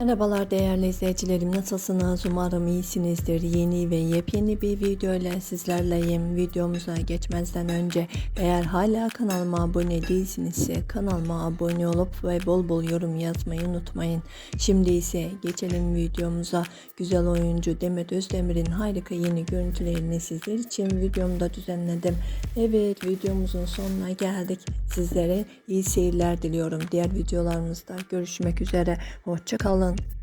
Merhabalar değerli izleyicilerim. Nasılsınız? Umarım iyisinizdir. Yeni ve yepyeni bir video ile sizlerleyim. Videomuza geçmezden önce eğer hala kanalıma abone değilsinizse kanalıma abone olup ve bol bol yorum yazmayı unutmayın. Şimdi ise geçelim videomuza. Güzel oyuncu Demet Özdemir'in harika yeni görüntülerini sizler için videomda düzenledim. Evet videomuzun sonuna geldik. Sizlere iyi seyirler diliyorum. Diğer videolarımızda görüşmek üzere. Hoşça kalın